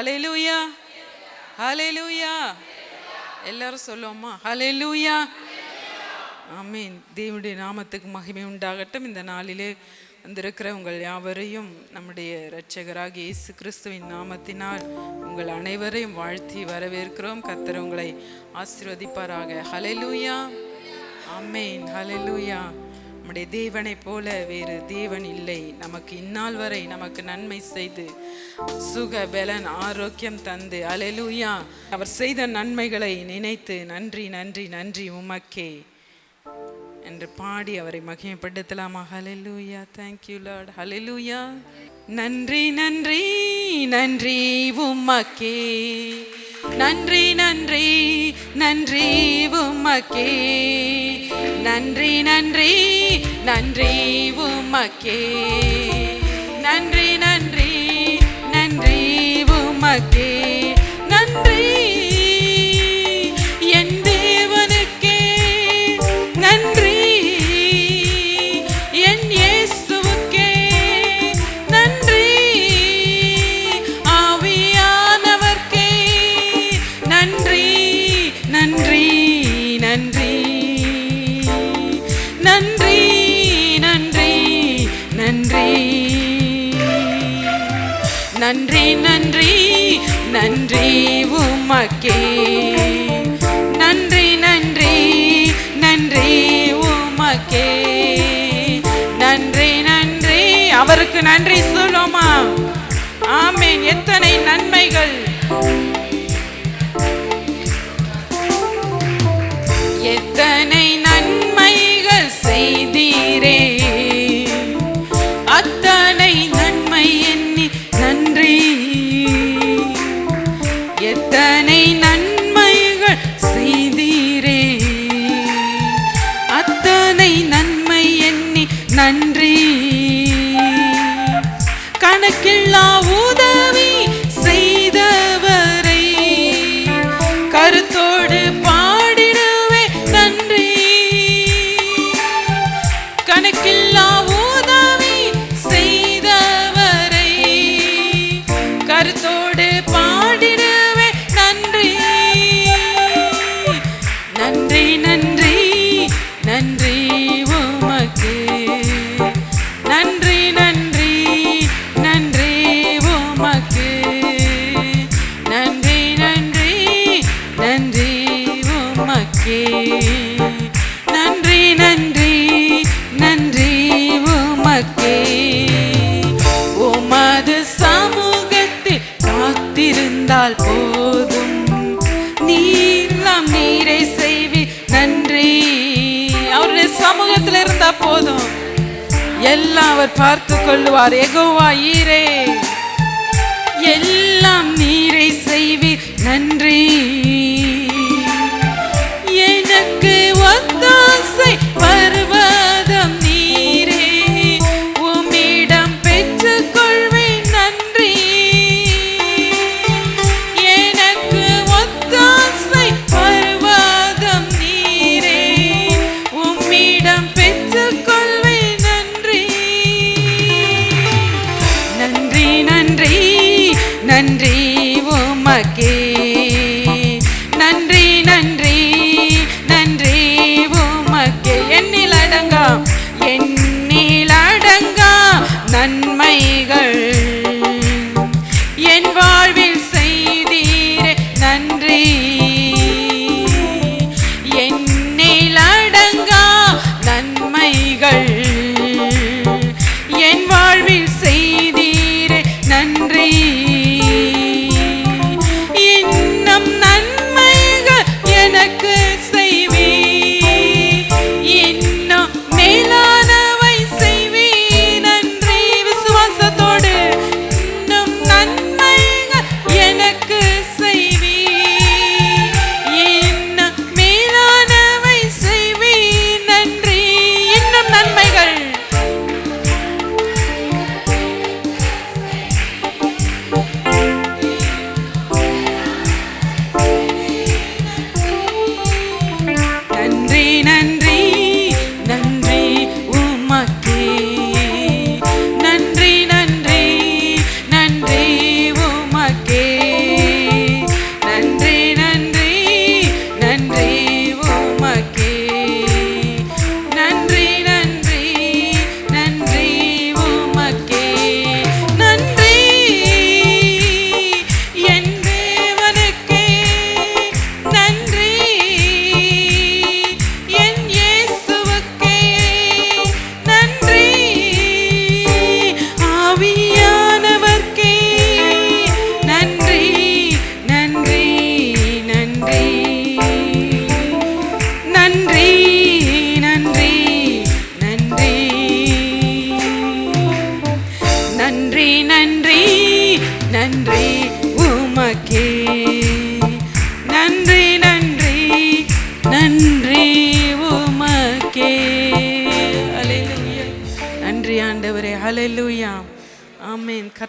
ஹalleluya ஹalleluya எல்லாரும் சொல்லுவோமா ஹalleluya ஆமீன் தேவனுடைய நாமத்துக்கு மகிமை உண்டாகட்டும். இந்த நாளிலே வந்திருக்கிற உங்கள் யாவரையும் நம்முடைய இரட்சகராக இயேசு கிறிஸ்துவின் நாமத்தினால் உங்கள் அனைவரையும் வாழ்த்தி வரவேற்கிறோம். கத்தர் உங்களை ஆசிர்வதிப்பாராக. ஹalleluya ஆமென் ஹalleluya நம்முடைய தேவனைப் போல வேறு தேவன் இல்லை. நமக்கு இந்நாள் வரை நமக்கு நன்மை செய்து சுக பலன் ஆரோக்கியம் தந்து அலெலுயா அவர் செய்த நன்மைகளை நினைத்து நன்றி நன்றி நன்றி உமக்கே என்று பாடி அவரை மகிமைப்படுத்தலாமா? Hallelujah thank you lord hallelujah நன்றி நன்றி நன்றி உமக்கே. நன்றி நன்றி நன்றி உமக்கே. நன்றி நன்றி நன்றி உமக்கே. நன்றி நன்றி நன்றி உமக்கே. நன்றி நன்றி நன்றி உமக்கே. நன்றி நன்றி அவருக்கு நன்றி சொல்லுமா கணக்கில்லா ஊத எல்லாம் அவர் பார்த்து கொள்ளுவார். எகோவா ஈரே. எல்லாம் நீரை செய்வி நன்றி. எனக்கு ஒத்தாசை வரும்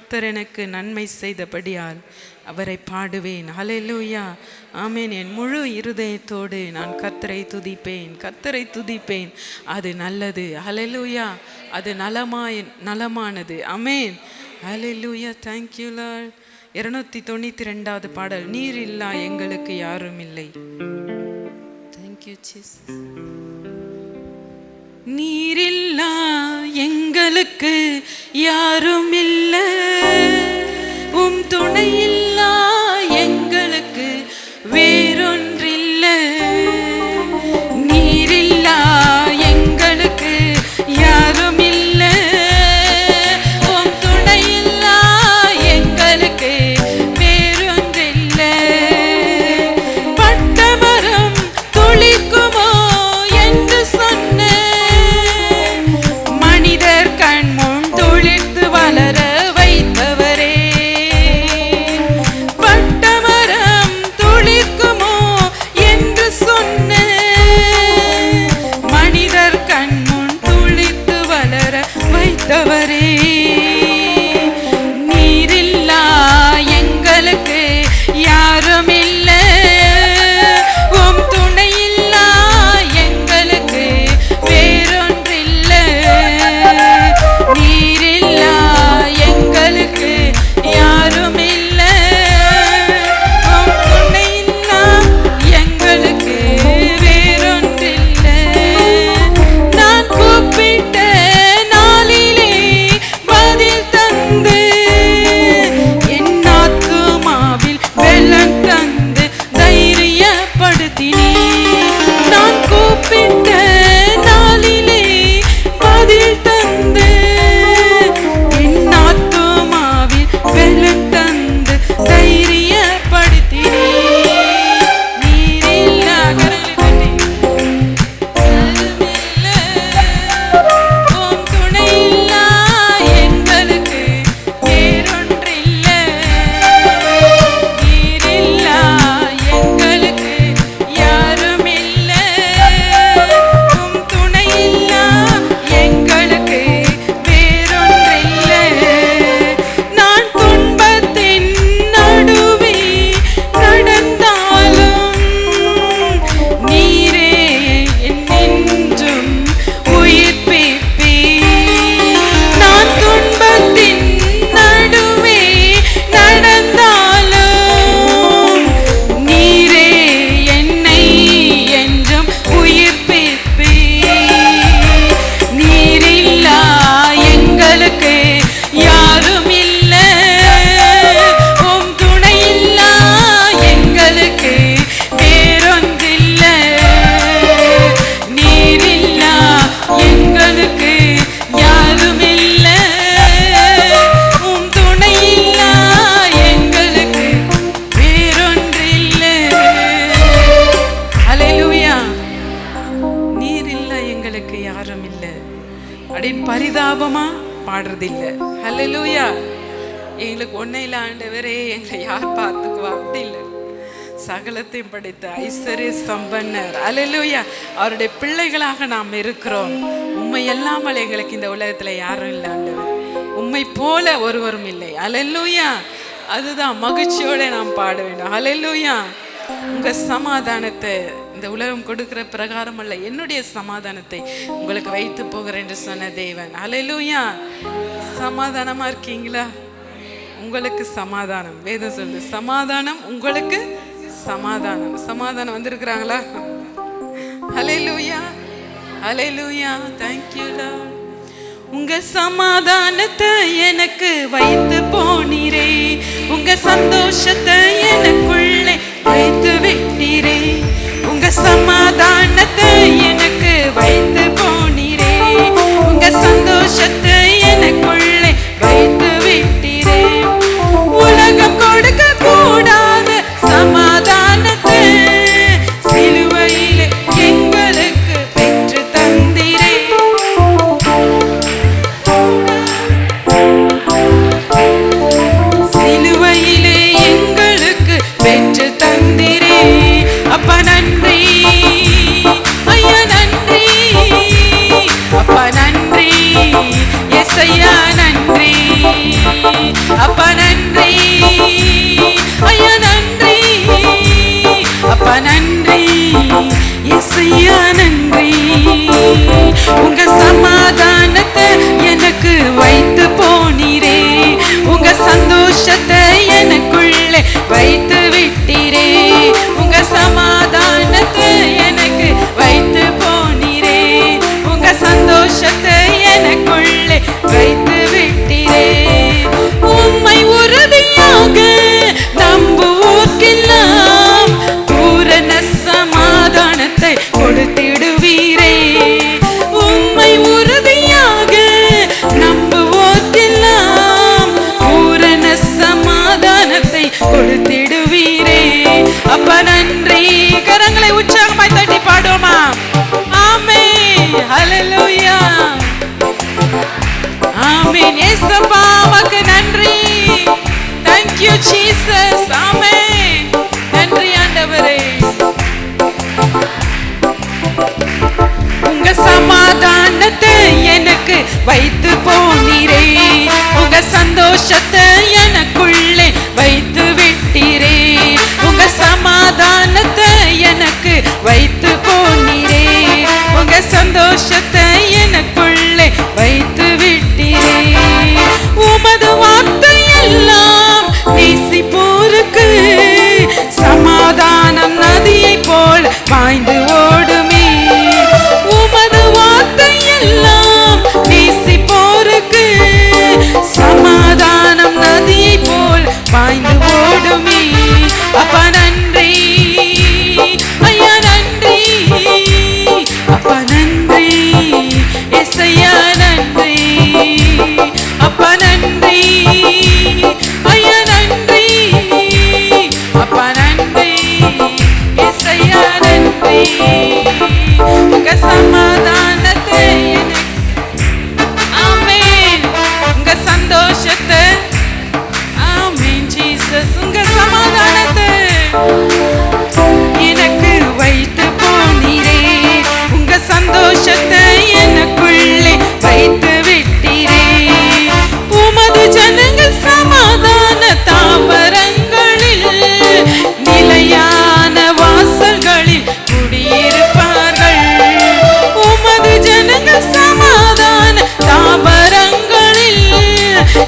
கர்த்தர் எனக்கு நன்மை செய்தபடியால் அவரை பாடுவேன். ஹalleluya ஆமேன். என் முழு இருதயத்தோடு நான் கர்த்தரை துதிப்பேன். கர்த்தரை துதிப்பேன். அது நல்லது. ஹalleluya அது நலமாய் நலமானது. அமேன் ஹalleluya தேங்க்யூ you இருநூத்தி தொண்ணூத்தி ரெண்டாவது பாடல். நீர் இல்லா எங்களுக்கு யாரும் இல்லை thank நீரில்லா எங்களுக்கு யாரும் இல்ல உம் துணையில் இல்ல அப்படின்னு பரிதாபமா? பாடுறதில்ல. லூயா எங்களுக்கு ஒன்றை இல்லை ஆண்டவரே எங்களை யார் பார்த்துக்குவா? அப்படி இல்லை. சகலத்தையும் படைத்த ஐஸ்வர்ய சம்பன்னர். அலலுயா அவருடைய பிள்ளைகளாக நாம் இருக்கிறோம். உண்மை இல்லாமல் எங்களுக்கு இந்த உலகத்துல யாரும் இல்லை ஆண்டவர். உண்மை போல ஒருவரும் இல்லை. அலலுயா அதுதான் மகிழ்ச்சியோட நாம் பாட வேண்டும். அலலுயா உங்க சமாதானத்தை இந்த உலகம் கொடுக்கிற பிரகாரம் அல்ல என்னுடைய சமாதானத்தை உங்களுக்கு வைத்து போகிறேன் என்று சொன்ன தேவன். அலையிலூயா சமாதானமா இருக்கீங்களா? உங்களுக்கு சமாதானம். வேதம் சொல்லுது சமாதானம் உங்களுக்கு சமாதானம். சமாதானம் வந்திருக்கிறாங்களா? ஹalleluya லூயா thank you lord. உங்க சமாதானத்தை எனக்கு வைத்து போனீரே. உங்க சந்தோஷத்தை எனக்குள்ள வைத்து விட்டீரே. உங்க சமாதானத்தை நன்றி. கரங்களை உற்சாகமாய் தட்டி பாடுவோமா? ஆமே ஹalleluya. ஆமென். இயேசுப்பா உமக்கு நன்றி. Thank you jesus. ஆமென். நன்றி ஆண்டவரே. உங்க சமாதானத்தை எனக்கு வைத்து போனீரே. உங்க சந்தோஷத்தை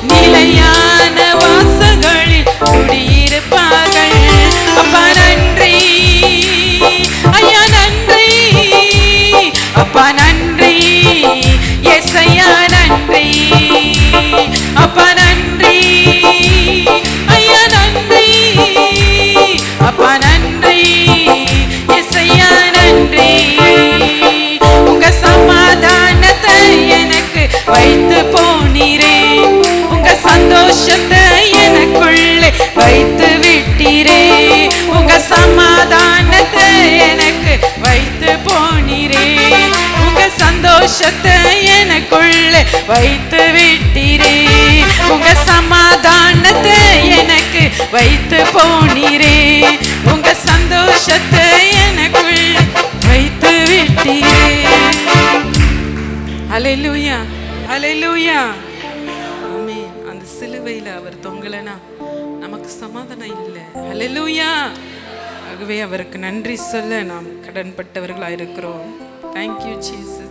你们要 சந்தோஷத்தை எனக்குள்ளே வைத்து விட்டீரே. உங்க சமாதானத்தை எனக்கு வைத்து போனீரே. உங்க சந்தோஷத்தை எனக்குள்ளே வைத்து விட்டீரே. அலையிலூயா அலையிலூயா ஆமே அந்த சிலுவையில் அவர் தொங்கலனா நமக்கு சமாதானம் இல்லை. அலையிலூயா ஆகவே அவருக்கு நன்றி சொல்ல நாம் கடன்பட்டவர்களாக இருக்கிறோம் தேங்க்யூ சீசஸ்